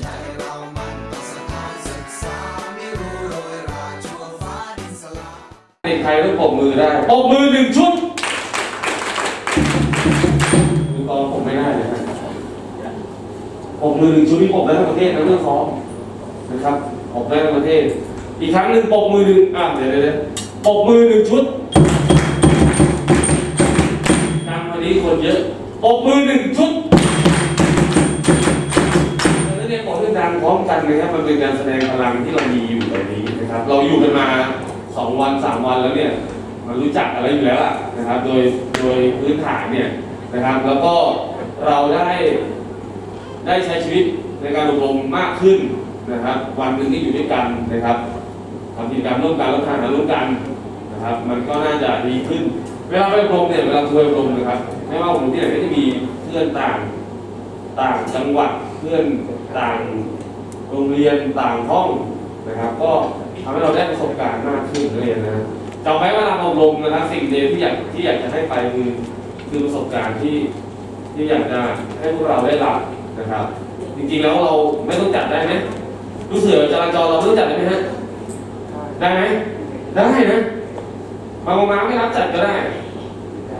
ใจเรามันต้องสถานศึกษาไม่รู้โรยราชั่วฟ้าดินสลายเด็กไทยต้องปรบมือได้ปรบมือหนึ่งชุดดูตอนผมไม่ได้เลยนะปรบมือหนึ่งชุดที่ปรบได้ทั้งประเทศนะเรื่องซ้อมนะครับปรบได้ทั้งประเทศ อีกครั้งหนึ่งปรบมือหนึ่งอะเดี๋ยวเดี๋ยวปรบมือหนึ่งชุดกลางวันนี้คนเยอะปรบมือหนึ่งชุด ร้อมกันนะครับมันเป็นการแสดงพลังที่เรามีอยู่แบบนี้นะครับ เราอยู่กันมาสองวันสามวันแล้วเนี่ยมันรู้จักอะไรอยู่แล้วล่ะนะครับ โดยโดยพื้นฐานเนี่ยนะครับ แล้วก็เราได้ได้ใช้ชีวิตในการอบรมมากขึ้นนะครับ วันหนึ่งที่อยู่ด้วยกันนะครับทำกิจกรรมร่วมกันแล้วทานอาหารร่วมกันนะครับ มันก็น่าจะดีขึ้น เวลาไปอบรมเนี่ยเวลาคุยอบรมนะครับไม่ว่าผมที่ไหนก็จะมีเพื่อนต่างต่างจังหวัดเพื่อนต่าง โรงเรียนต่างห้องนะครับ ก็ทำให้เราได้ประสบการณ์มากขึ้นเรียนนะจำไว้ว่าเราอบรมนะครับสิ่งเดียวที่อยากที่อยากจะให้ไปคือคือประสบการณ์ที่ที่อยากจะให้พวกเราได้รับนะครับ จริงๆแล้วเราไม่ต้องจัดได้ไหมรู้เสือจราจรเราไม่ต้องจัดได้ไหมฮะได้ไหมได้นะบางโรงงานไม่รับจัดก็ได้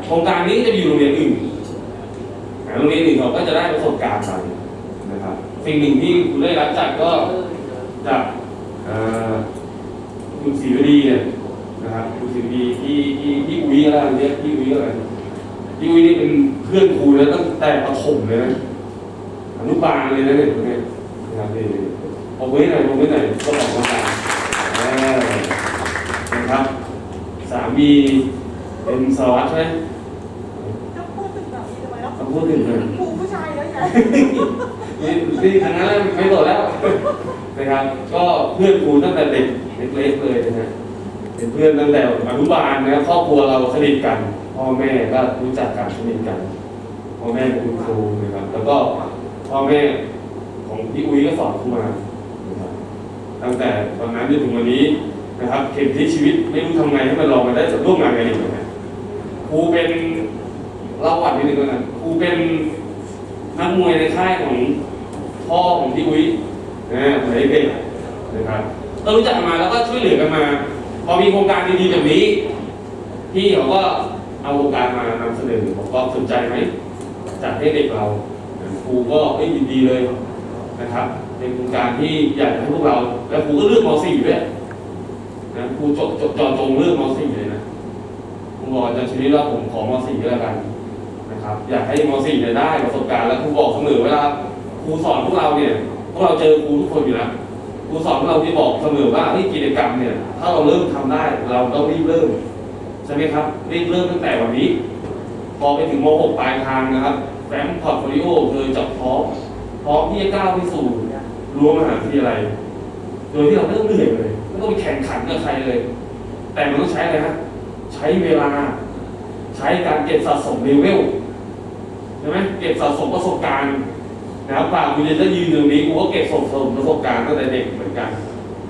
โครงการนี้จะอยู่โรงเรียนอื่นอ่าโรงเรียนอื่นเขาก็จะได้ประสบการณ์ไปนะครับ สิ่งหนึ่งที่คุณได้รับจัดก็จากเอ่อคุณศรีวดีเนี่ยนะครับคุณสิดีที่ที่ที่อุ้ยอะไรเนี่ยที่อุ้ยอะไรที่อุ้ยนี่เป็นเพื่อนครูแล้วตั้งแต่ประถมเลยนะอนุบาลเลยนะเนี่ยคนเนี้ยนะครับนี่ผมไว้หน่อยผมไว้หน่อยก็บอกมาตามเออนะครับสามีเป็นสารวัตรใช่ไหมจะพูดถึงแบบนี้ทำไมแล้วเขาพูดถึงเลยครูผู้ชายแล้วไง นี่นี่ทางนั้นไม่โดดแล้วนะครับ ก็เพื่อนครูตั้งแต่เด็กเล็กๆเลยนะฮะเป็นเพื่อนตั้งแต่อนุบาลนะครับครอบครัวเราสนิทกันพ่อแม่ก็รู้จักกันสนิทกันพ่อแม่เป็นคุณครูนะครับ แล้วก็พ่อแม่ของพี่อุ้ยก็สอนครูมานะครับตั้งแต่ตอนนั้นจนถึงวันนี้นะครับเข็มที่ชีวิตไม่รู้ทำไงให้มันลองมาได้จะร่วมงานกันอีกนะครูเป็นเล่าวันนิดนึงแล้วกันครูเป็นนักมวยในค่ายของ พ่อของพี่อุ้ยนะสมัยเด็กนะครับก็รู้จักกันมาแล้วก็ช่วยเหลือกันมา พอมีโครงการดีๆแบบนี้ พี่เขาก็เอาโครงการมานำเสนอบอกว่าสนใจไหมจัดให้เด็กเราครูก็เอ้ยยินดีเลยนะครับเป็นโครงการที่อยากให้พวกเรา แล้วครูก็เลือกม .4 ด้วยนะครูจบจบจอจงเลือกม .4 เลยนะครูบอกอาจารย์ชนิดว่าผมขอม .4 ก็แล้วกันนะครับ อยากให้ม .4 เนี่ยได้ประสบการณ์แล้วครูบอกเสมอเวลา ครูสอนพวกเราเนี่ยพวกเราเจอครูทุกคนอยู่แล้วครูสอนเราที่บอกเสมอว่าเฮ้ยกิจกรรมเนี่ยถ้าเราเริ่มทำได้เราต้องรีบเริ่มใช่ไหมครับรีบเริ่มตั้งแต่วันนี้ พอไปถึงม .6 ปลายทางนะครับแฟ้มพอร์ตโฟลิโอเธอจับพร้อมพร้อมที่จะก้าวไปสู่รั้วมหาวิทยาลัยโดยที่เราไม่ต้องเหนื่อยเลยไม่ต้องไปแข่งขันกับใครเลย แต่มันต้องใช้อะไรฮะใช้เวลา ใช้การเก็บสะสมเลเวลใช่ไหมเก็บสะสมประสบการณ์ นะครับป่าคุณจะยืนตรงนี้กูก็เก็บสะสมประสบการณ์ตั้งแต่เด็กเหมือนกัน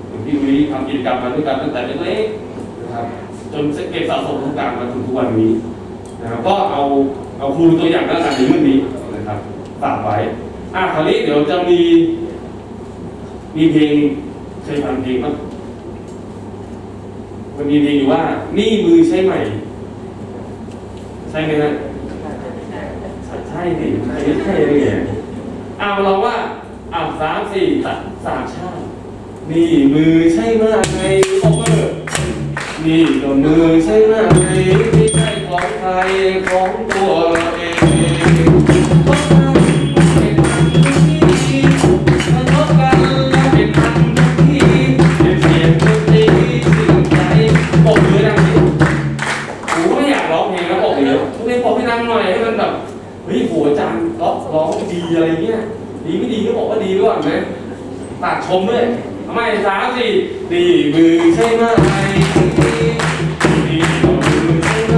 อย่างที่วิทำกิจกรรมมาด้วยกันตั้งแต่เล็กๆนะครับจนเก็บสะสมประสบการณ์มาถึงทุกวันนี้นะครับก็เอาเอาครูตัวอย่างแล้วกันในเรื่องนี้นะครับฝากไว้อะคราวนี้เดี๋ยวจะมี มีเพลงเคยฟังเพลงมั้ยมันมีเพลงอยู่ว่า นี่มือใช่ไหมใช่ไหมฮะใช่ดิไม่ใช่ได้ไง เอาเราว่าอ่าสามสี่สามสามชาติ นี่มือใช่ไหมโอเวอร์นี่ก็มือใช่มากไม่ใช่ของใครของตัวเราเอง ดีไม่ดีก็บอกว่าดีด้วยไหมตากชมด้วยทำไมสามสี่ดีมือใช่ไหมดีมือใช่ไหม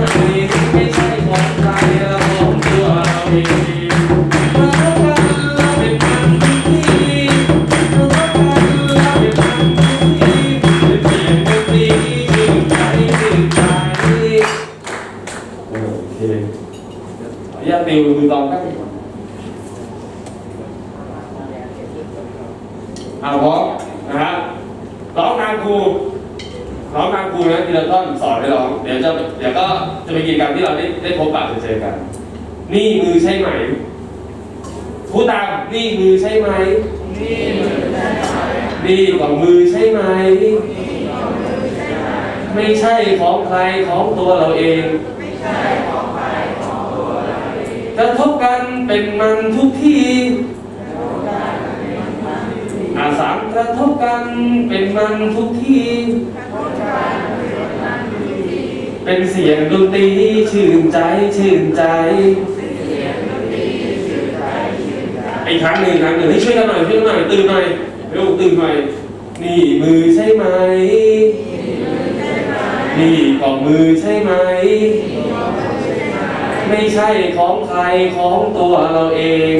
ไม่ใช่ของใครเราของตัวเราเอง เสียงดนตรีชื่นใจชื่นใจอีกครั้งหนึ่งครั้งหนึ่งให้ช่วยกันหน่อยช่วยกันหน่อยตื่นหน่อยเร็วตื่นหน่อยนี่มือใช่ไหมนี่ของมือใช่ไหม ไม่ใช่ของใครของตัวเราเอง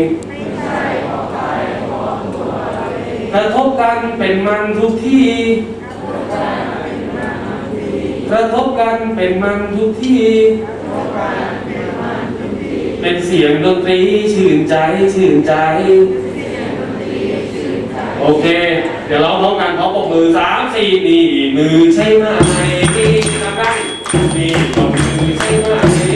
กระทบกันเป็นมันทุกที่ กระทบกันเป็นมันทุกทีเป็นเสียงดนตรีชื่นใจชื่นใจ โอเค เดี๋ยวเราพร้อมกันพร้อมปกมือสามสี่นี่มือใช่ไหมนี่ทำได้นี่ปกมือใช่ไหม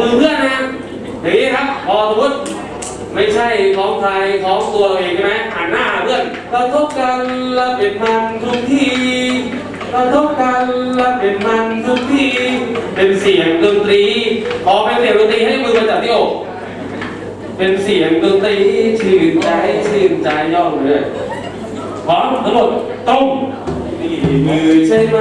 มือเพื่อนนะอย่างนี้ครับพอสมมติไม่ใช่ของใครของตัวเองใช่ไหมหันหน้าเพื่อนกระทบกันละเป็นมันทุกทีกระทบกันละเป็นมันทุกทีเป็นเสียงดนตรีขอเป็นเสียงดนตรีให้มือมาจับที่อกเป็นเสียงดนตรีชื่นใจชื่นใจย่องเลยพร้อมทั้งหมดตรงนี่มือใช่ไหม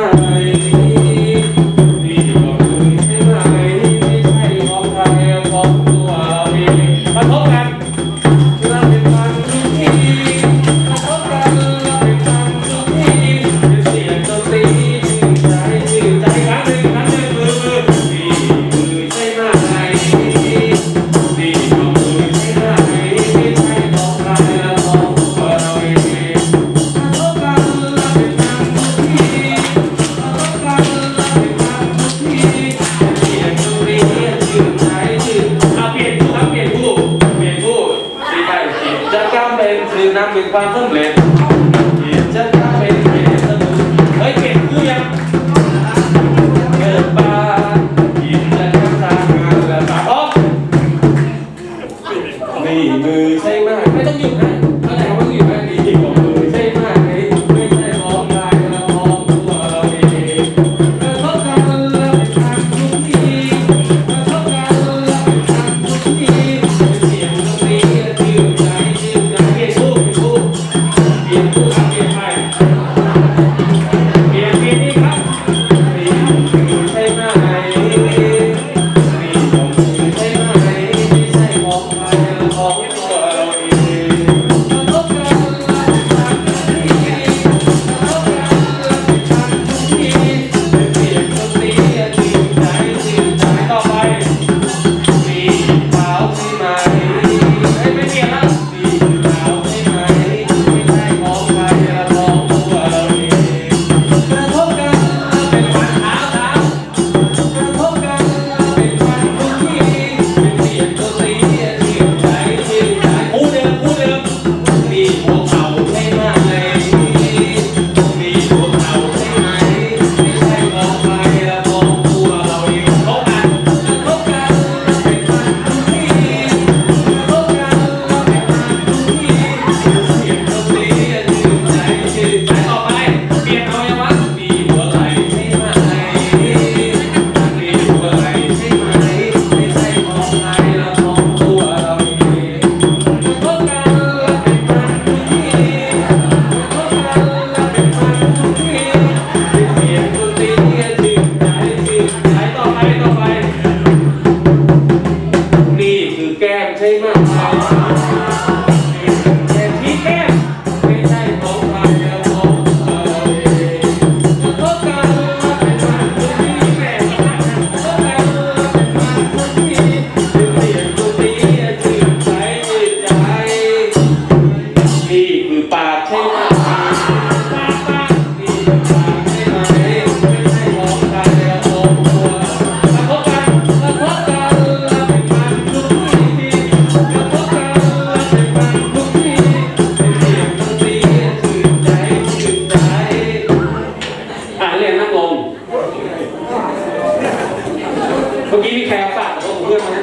เมื่อกี้มีใครเอาปากกับเพื่อนไหม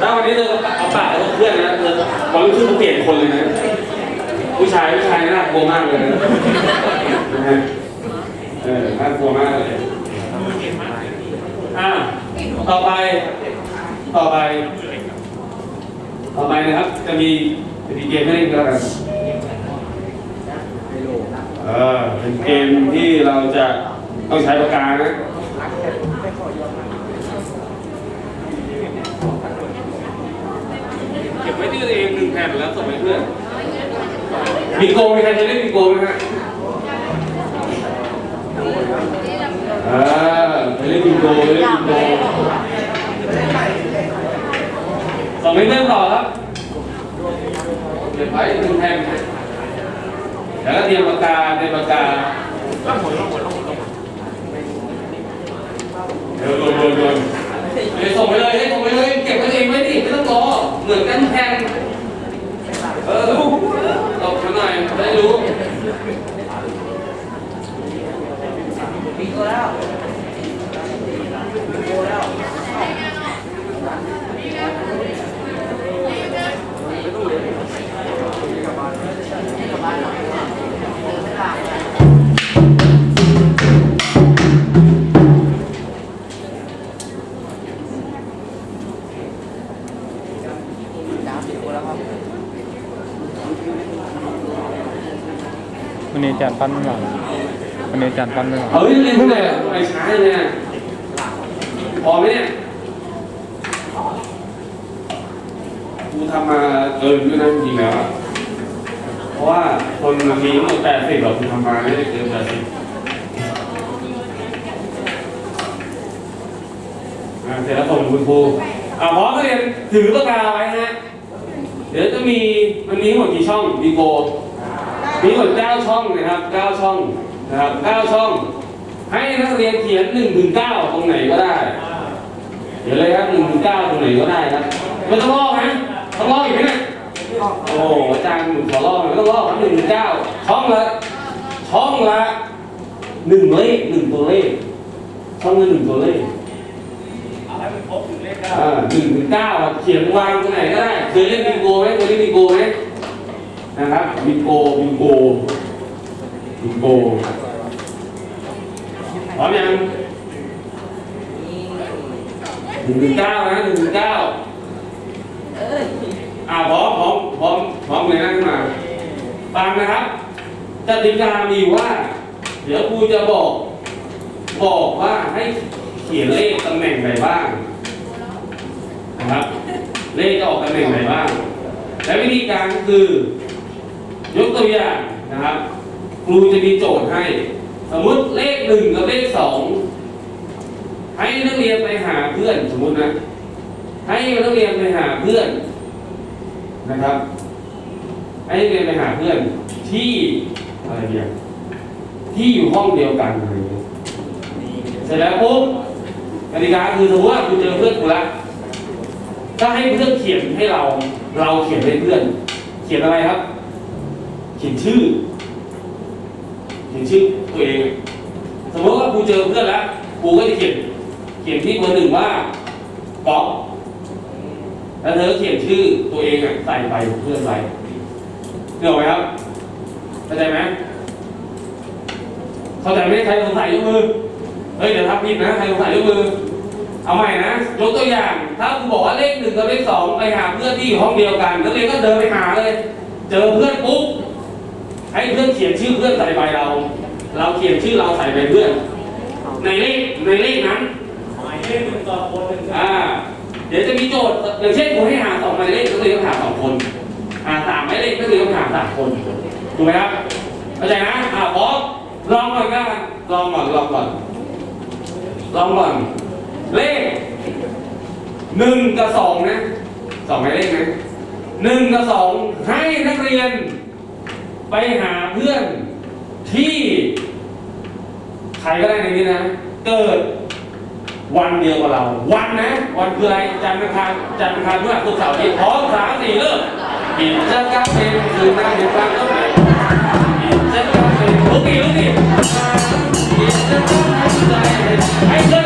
ถ้าวันนี้เธอเอาปากกับเพื่อนนะเธอวามรู้สึกมันเปลี่ยนคนเลยนะ ผู้ชายผู้ชายน่ากลัวมากเลยนะนะฮะเออน่ากลัวมากเลยอะต่อไป ต่อไป ต่อไปนะครับ จะมีจะมีเกมให้เล่นกันแล้วกันเออเป็นเกมที่เราจะต้องใช้ปากกานะ เก็บไว้ที่ตัวเองหนึ่งแผ่นแล้วส่งให้เพื่อนบิงโกมีใครเคยเล่นบิงโกไหมฮะอ่าไปเล่นบิงโกไปเล่นบิงโกส่งให้เพื่นต่อครับเก็บไว้หนึ่งแผ่นแล้วก็เตรียมปากกาเตรียมปากกาเดี๋ยวโดนโดนโดน ดี๋ยวส่งไปเลยให้ส่งไปเลย เก็บไว้เองไว้ดิไม่ต้องรอเหมือนกันแทนเออตบมาหน่อยจะได้รู้วันนี้อาจารย์ปั้นไม่มาวันนี้อาจารย์ปั้นไม่มาเฮ้ยเรียนเท่าไหร่อะไปช้าเลยนี่ยพอไหมเนี่ยกูทำมาเกินด้วยนะจริงๆแล้วเพราะว่าคนมันมีหมดแปดสิบหรอกกูทำมาไม่ได้เกินแปดสิบเสร็จแล้วส่งคุณครูอ่าพร้อมนักเรียนถือปากกาไว้ฮะ เดี๋ยวจะมีมันมีทั้งหมดกี่ช่องวีโก มีทั้งหมดเก้าช่องนะครับเก้าช่องนะครับเก้าช่อง ให้นักเรียนเขียนหนึ่งถึงเก้าตรงไหนก็ได้เดี๋ยวเลยครับหนึ่งถึงเก้าตรงไหนก็ได้ครับไม่ต้องลอกนะต้องลอกอีกไหมเนี่ยโอ้โหอาจารย์หนูขอลอกหน่อยไม่ต้องลอกครับหนึ่งถึงเก้าช่องละช่องละหนึ่งเลขหนึ่งตัวเลขช่องละหนึ่งตัวเลขอ่าหนึ่งถึงเก้าอะเขียนวางตรงไหนก็ได้เคยเล่นบิงโกไหมเคยเล่นบิงโกไหม นะครับบิงโกบิงโกบิงโกพร้อมยังหนึ่งถึงเก้านะหนึ่งถึงเก้าอ่าพร้อมพร้อมพร้อมพร้อมเลยนะขึ้นมาฟังนะครับกติกามีว่า เดี๋ยวครูจะบอก บอกว่าให้เขียนเลขตำแหน่งไหนบ้างนะครับ เลขจะออกตำแหน่งไหนบ้าง และวิธีการก็คือ ยกตัวอย่างนะครับ ครูจะมีโจทย์ให้ สมมุติเลขหนึ่งกับเลขสองให้นักเรียนไปหาเพื่อนสมมุตินะ ให้นักเรียนไปหาเพื่อนนะครับ ให้นักเรียนไปหาเพื่อนที่อะไรเนี่ยที่อยู่ห้องเดียวกันอะไรอย่างเงี้ยเสร็จแล้วปุ๊บกติกาคือสมมติว่าคุณเจอเพื่อนคุณละก็ให้เพื่อนเขียนให้เรา เราเขียนให้เพื่อน เขียนอะไรครับ ขียนชื่อเขียนชื่อตัวเอง สมมติว่าครูเจอเพื่อนแล้วครูก็จะเขียนเขียนที่เบอร์หนึ่งว่าป๊อกแล้วเธอเขียนชื่อตัวเองอะใส่ไปเพื่อนไปเนกออกไหมครับเข้าใจไหมเข้าใจไหมใครสงสัยยกมือเฮ้ยเดี๋ยวทำผิดนะใครสงสัยยกมือเอาใหม่นะยกตัวอย่าง ถ้าครูบอกว่าเลขหนึ่งกับเลขสองไปหาเพื่อนที่อยู่ห้องเดียวกันนักเรียนก็เดินไปหาเลย เจอเพื่อนปุ๊บ ให้เพื่อนเขียนชื่อเพื่อนใส่ใบเรา เราเขียนชื่อเราใส่ใบเพื่อน ในเลขในเลขนั้นหมายเลขหนึ่งต่อคนหนึ่งอ่า เดี๋ยวจะมีโจทย์อย่างเช่นผมให้หาสองหมายเลขก็คือต้องหาสองคนหาสามหมายเลขก็คือต้องหาสามคนถูกไหมครับเข้าใจนะอ่าพร้อมลองก่อนกันลองก่อนลองก่อนลองก่อนเลขหนึ่งกับสองนะสองหมายเลขนะหนึ่งกับสองให้นักเรียน ไปหาเพื่อนที่ใครก็ได้ในนี้นะ เกิดวันเดียวกับเรา วันนะ วันคืออะไรจันทร์อังคารจันทร์อังคารเมื่อศุกร์เสาร์อาทิตย์พร้อมสามสี่เริ่มกินจะกรรมเป็นคือหน้าเดียวกันก็เป็นกินจะกรรมเป็นลุกดิลุกดิกินจะกรรมให้ใจให้เพื่อ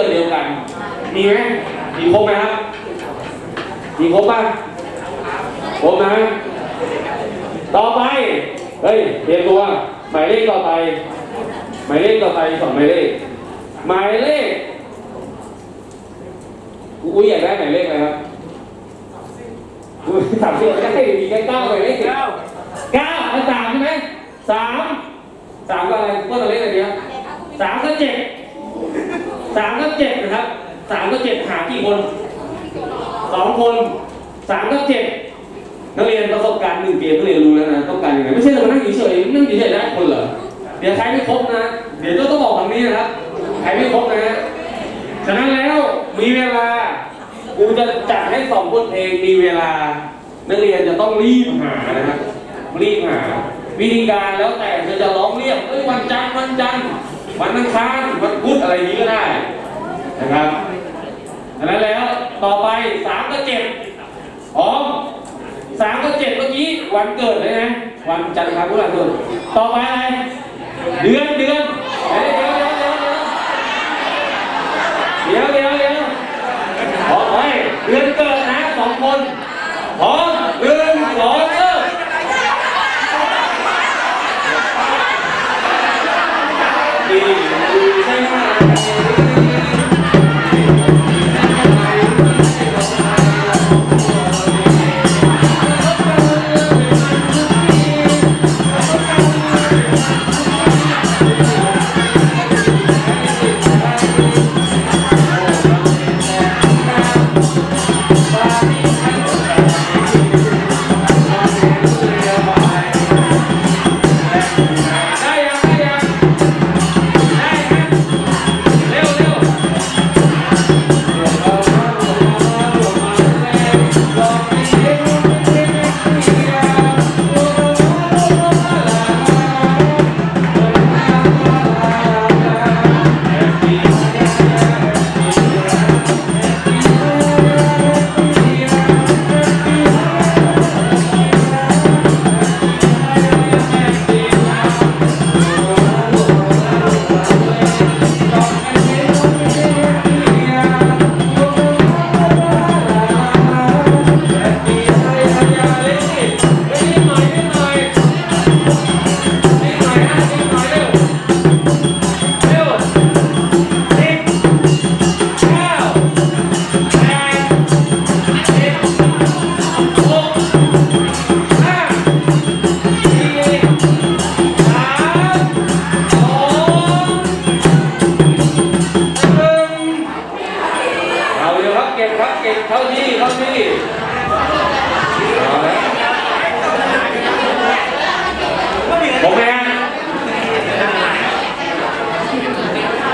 เมื่อกี้วันเกิดเดียวกัน มีไหมมีครบไหมครับ มีครบป่ะครบนะต่อไป เฮ้ยเตรียมตัว หมายเลขต่อไป หมายเลขต่อไปสองหมายเลข หมายเลขอุ้ยอยากได้หมายเลขอะไรครับอุ้ยสามสิบไม่ได้มีแค่เก้าหมายเลขเก้าเก้าอันสามใช่ไหมสามสามก็อะไรก็ตัวเลขอะไรเนี่ยสามก็เจ็ด สามก็เจ็ดนะครับสามก็เจ็ดหากี่คนสองคนสามก็เจ็ดนักเรียนประสบการณ์หนึ่งเกมนักเรียนรู้แล้วนะต้องการยังไงไม่ใช่เรามานั่งเฉยนั่งเฉยได้คนเหรอเดี๋ยวใครไม่ครบนะ เดี๋ยวต้องบอกคำนี้นะครับใครไม่ครบนะฉะนั้นแล้วมีเวลากูจะจัดให้สองบทเพลงมีเวลา นักเรียนจะต้องรีบหานะครับรีบหา วิธีการแล้วแต่เธอจะร้องเรียกเอ้ยวันจันทร์วันจันทร์ วันอังคารวันพุธอะไรนี้ก็ได้นะครับฉะนั้นแล้วต่อไปสามกับเจ็ดพร้อมสามกับเจ็ดเมื่อกี้วันเกิดเลยนะวันจันทร์อังครพุธพฤหัสศุกร์ต่อไปอะไรเดือนเดือนเดี๋ยวเดี๋ยวเดี๋ยวเดี๋ยวเดี๋ยวเดี๋ยวเดือนเกิดนะสองคน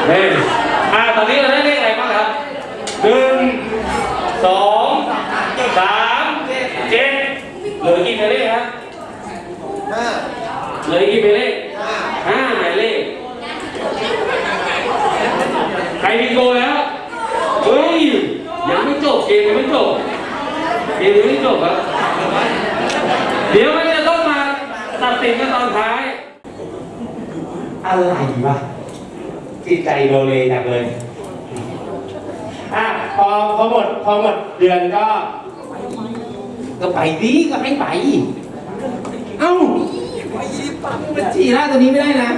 เฮ้ยอ่าตอนนี้เราได้เลขอะไรบ้างครับหนึ่งสองสามเจ็ดเหลือกี่หมายเลขครับห้าเหลือกกี่หมายเลขห้าห้าหมายเลขใครมีโกแล้วเฮ้ยยังไม่จบเกมยังไม่จบเกมยังไม่จบครับเดี๋ยวมันจะต้องมาตัดสินกันตอนท้าย อะไรวะ จิตใจโลเลจังเลยอะพอพอหมดพอหมดเดือนก็ ก็ไปดีก็ให้ไป เอ้าบัญชีล่าตัวนี้ไม่ได้นะ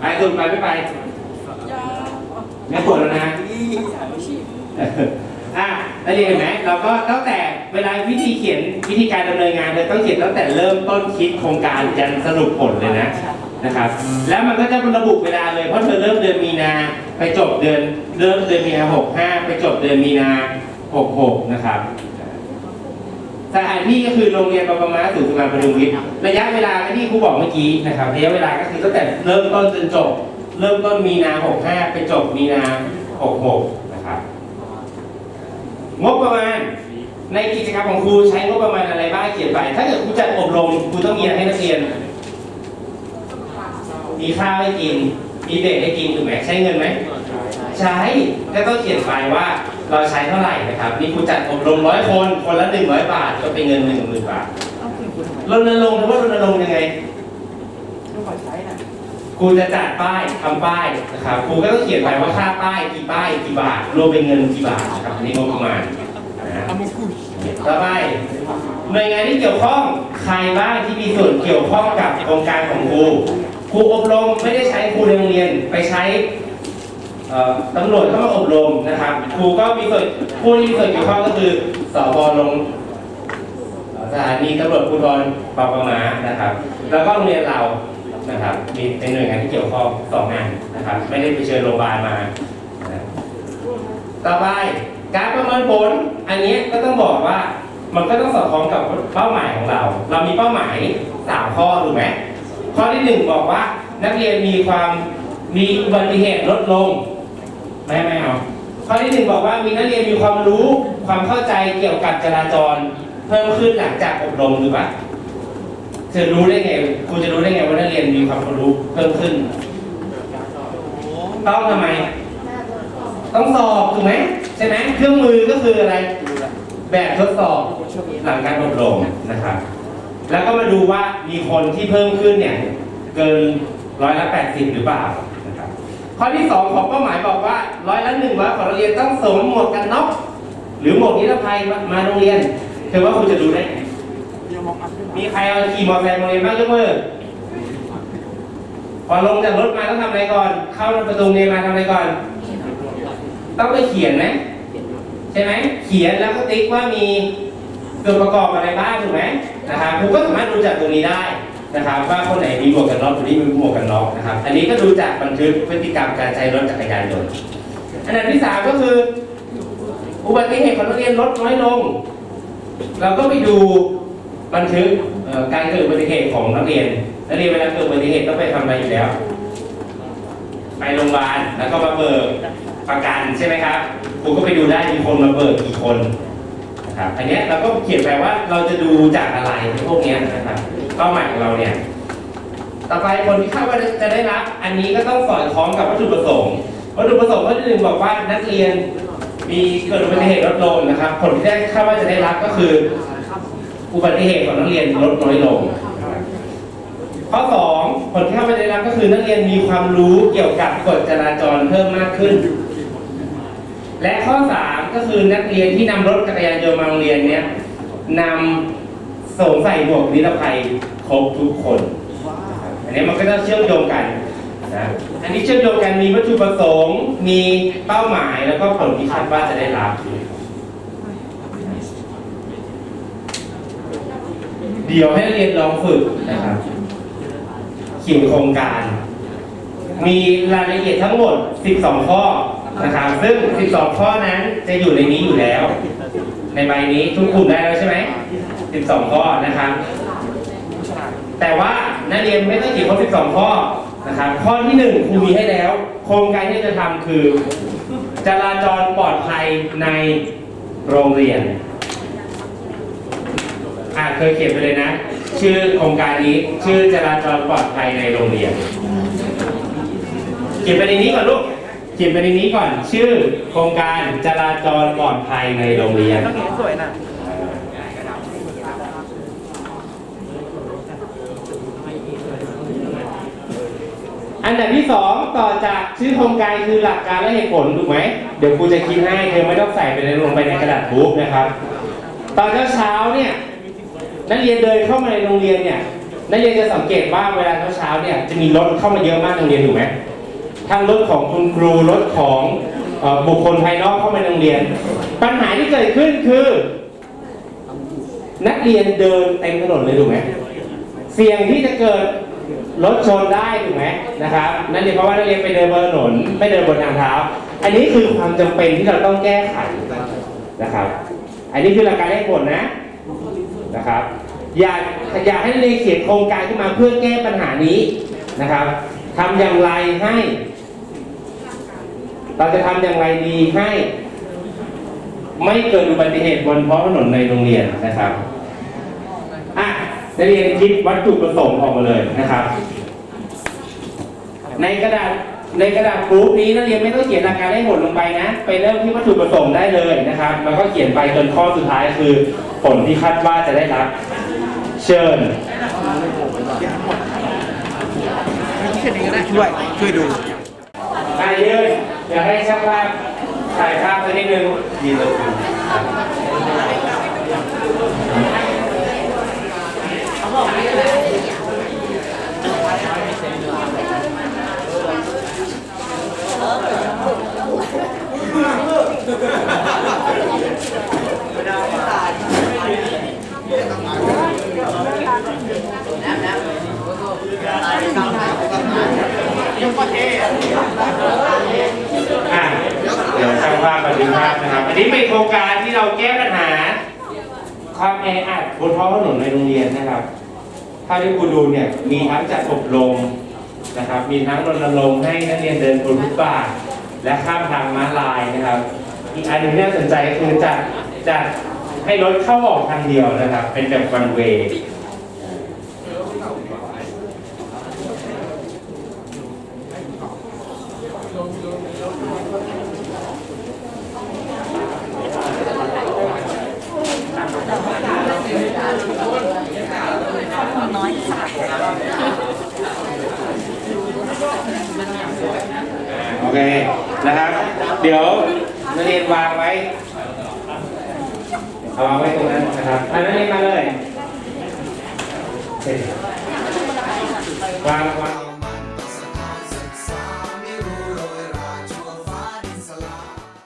ไอ้ตุนไปไม่ไปแม่ปวดแล้วนะ แล้วเรียนเห็นไหมเราก็ตั้งแต่เวลาวิธีเขียนวิธีการดำเนินงานเราต้องเขียนตั้งแต่เริ่มต้นคิดโครงการยันสรุปผลเลยนะนะครับ แล้วมันก็จะระบุเวลาเลยเพราะเธอเริ่มเดือนมีนาไปจบเดือนเริ่มเดือนมีนาหกห้าไปจบเดือนมีนาหกหกนะครับสถานที่ก็คือโรงเรียนปปมาสุสุราพดุวิทย์ระยะเวลาที่ครูบอกเมื่อกี้นะครับระยะเวลาก็คือตั้งแต่เริ่มต้นจนจบ เริ่มต้นมีนาหกห้าไปจบมีนาหกหก งบประมาณในกิจกรรมของครูใช้งบประมาณอะไรบ้างเขียนไป ถ้าเกิดครูจัดอบรมครูต้องมีอะไรให้นักเรียน มีข้าวให้กิน มีเด็กให้กินถูกไหมใช้เงินไหมใช้ก็ต้องเขียนไปว่าเราใช้เท่าไหร่นะครับมีครูจัดอบรมร้อยคนคนละหนึ่งร้อยบาทก็เป็นเงินหนึ่งหมื่นบาทรณรงค์หรือว่ารณรงค์ยังไง ครูจะจัดป้ายทำป้ายนะครับครูก็ต้องเขียนไปว่าค่าป้ายกี่ป้ายกี่บาทรวมเป็นเงินกี่บาทนะครับอันนี่งบประมาณนะต่อไปหน่วยงานที่เกี่ยวข้องใครบ้างที่มีส่วนเกี่ยวข้องกับโครงการของครูครูอบรมไม่ได้ใช้ครูในโรงเรียนไปใช้ตำรวจเข้ามาอบรมนะครับครูก็มีส่วนผู้ที่มีส่วนเกี่ยวข้องก็คือสพลงสถานีตำรวจภูธรปปมานะครับ แล้วก็โรงเรียนเรา นะครับ มีเป็นหน่วยงานที่เกี่ยวข้องสองงานนะครับ ไม่ได้ไปเชิญโรงพยาบาลมานะต่อไปการประเมินผล อันนี้ก็ต้องบอกว่ามันก็ต้องสอดคล้องกับเป้าหมายของเรา เรามีเป้าหมายสามข้อถูกไหมข้อที่หนึ่งบอกว่า นักเรียนมีความมีอุบัติเหตุลดลงไม่ไม่เอาข้อที่หนึ่งบอกว่ามีนักเรียนมีความรู้ความเข้าใจเกี่ยวกับจราจร เพิ่มขึ้นหลังจากอบรมหรือเปล่า เธอรู้ได้ไงคุณจะรู้ได้ไงว่านักเรียนมีความรู้เพิ่มขึ้น ต้องทำไม ต้องสอบถูกไหมใช่ไหมเครื่องมือก็คืออะไร แบบทดสอบหลังการอบรมนะครับ แล้วก็มาดูว่ามีคนที่เพิ่มขึ้นเนี่ยเกินร้อยละแปดสิบหรือเปล่านะครับข้อที่สองของเป้าหมายบอกว่าร้อยละหนึ่งร้อยของนักเรียนต้องสวมหมวกกันน็อกหรือหมวกนิรภัยมามาโรงเรียนเธอว่าคุณจะดูได้ มีใครเอาขี่มอเตอร์ไซค์มาโรงเรียนบ้างยกมือพอลงจากรถมาต้องทำอะไรก่อน เข้าประตูเรียนมาทำอะไรก่อน ต้องไปเขียนไหมใช่ไหมเขียนแล้วก็ติ๊กว่ามีส่วนประกอบอะไรบ้างถูกไหมนะครับครูก็สามารถดูจากตรงนี้ได้นะครับว่าคนไหนมีหมวกกันน็อกคนนี้ม่มีหมวกกันน็อกนะครับ อันนี้ก็ดูจากบันทึกพฤติกรรมการใช้รถจักรยานยนต์อันดับที่สามก็คือ อุบัติเหตุของนักเรียนลดน้อยลง เราก็ไปดู บันทึกเอ่อการเกิดอุบัติเหตุของนักเรียน นักเรียนเวลาเกิดอุบัติเหตุต้องไปทำอะไรอยู่แล้ว ไปโรงพยาบาลแล้วก็มาเบิกประกันใช่ไหมครับครูก็ไปดูได้มีคนมาเบิกกี่คนนะครับอันเนี้ยเราก็เขียนไปว่าเราจะดูจากอะไรพวกเนี้ยนะครับเป้าหมายของเราเนี่ยต่อไปคนที่คาดว่าจะได้รับ อันนี้ก็ต้องสอดคล้องกับวัตถุประสงค์วัตถุประสงค์ข้อที่หนึ่งบอกว่านักเรียนมีเกิดอุบัติเหตุลดลงนะครับ ผลที่ได้คาดว่าจะได้รับก็คือ อุบัติเหตุของนักเรียนลดน้อยลง ข้อ 2 ผลที่เข้าไปได้รับก็คือนักเรียนมีความรู้เกี่ยวกับกฎจราจรเพิ่มมากขึ้น และข้อ 3 ก็คือนักเรียนที่นำรถจักรยานยนต์มาโรงเรียนเนี้ยนำสวมใส่หมวกนิรภัยครบทุกคน อันนี้มันก็จะเชื่อมโยงกันนะอันนี้เชื่อมโยงกันมีวัตถุประสงค์ มีเป้าหมายแล้วก็ผลที่คาดว่าจะได้รับ เดี๋ยวให้เรียนลองฝึกนะครับเขียนโครงการ มีรายละเอียดทั้งหมด 12 ข้อนะครับซึ่ง 12 ข้อนั้นจะอยู่ในนี้อยู่แล้ว ในใบนี้ทุกกลุ่มได้แล้วใช่ไหม 12 ข้อนะครับ แต่ว่านักเรียนไม่ต้องเขียนครบ12 ข้อนะครับข้อที่ 1ครูมีให้แล้ว โครงการที่จะทำคือ จราจรปลอดภัยในโรงเรียน เคยเขียนไปเลยนะ ชื่อโครงการนี้ชื่อจราจรปลอดภัยในโรงเรียน เขียนไปในนี้ก่อนลูก เขียนไปในนี้ก่อน ชื่อโครงการจราจรปลอดภัยในโรงเรียนสวยนะอันดับที่สองต่อจากชื่อโครงการคือหลักการและเหตุผลถูกไหมเดี๋ยวครูจะคิดให้เธอไม่ต้องใส่ไปในลงไปในกระดาษบุ๊กนะครับ ตอนเช้าๆเนี่ย นักเรียนเดินเข้ามาในโรงเรียนเนี่ยนักเรียนจะสังเกตว่าเวลาเช้าๆเนี่ยจะมีรถเข้ามาเยอะมากโรงเรียนถูกไหมทั้งรถของคุณครูรถของบุคคลภายนอกเข้ามาในโรงเรียน ปัญหาที่เกิดขึ้นคือ นักเรียนเดินเต็มถนนเลยถูกไหมเสี่ยงที่จะเกิดรถชนได้ถูกไหมนะครับนั่นเองเพราะว่านักเรียนไปเดินบนถนนไม่เดินบนทางเท้า อันนี้คือความจำเป็นที่เราต้องแก้ไขนะครับ อันนี้คือหลักการให้ผลนะ นะครับ อยากอยากให้เรียนเขียนโครงการขึ้นมาเพื่อแก้ปัญหานี้นะครับทำอย่างไรให้ เราจะทำอย่างไรดีให้ ไม่เกิดอุบัติเหตุบนท้องถนนในโรงเรียนนะครับอะนักเรียนคิดวัตถุประสงค์ออกมาเลยนะครับ ในกระดาษ ในกระดาษกรุ๊ปนี้นักเรียนไม่ต้องเขียนหลักการให้ผลลงไปนะ ไปเริ่มที่วัตถุประสงค์ได้เลยนะครับ แล้วก็เขียนไปจนข้อสุดท้ายคือ ผลที่คาดว่าจะได้รับ เชิญช่วยช่วยดูอะยืนอยากให้ช่างภาพถ่ายภาพสักนิดนึงยืนเลยอ่ะเดี๋ยวช่างภาพบันทึกภาพนะครับ อันนี้เป็นโครงการที่เราแก้ปัญหา ความแออัดบนท้องถนนในโรงเรียนนะครับ ถ้าที่คุณดูเนี่ย มีทั้งจัดอบรมนะครับ มีทั้งรณรงค์ให้นักเรียนเดินบนฟุตบาท และข้ามทางม้าลายนะครับ อีกอันหนึ่งที่น่าสนใจคือจะจะให้รถเข้าออกทางเดียวนะครับ เป็นแบบวัน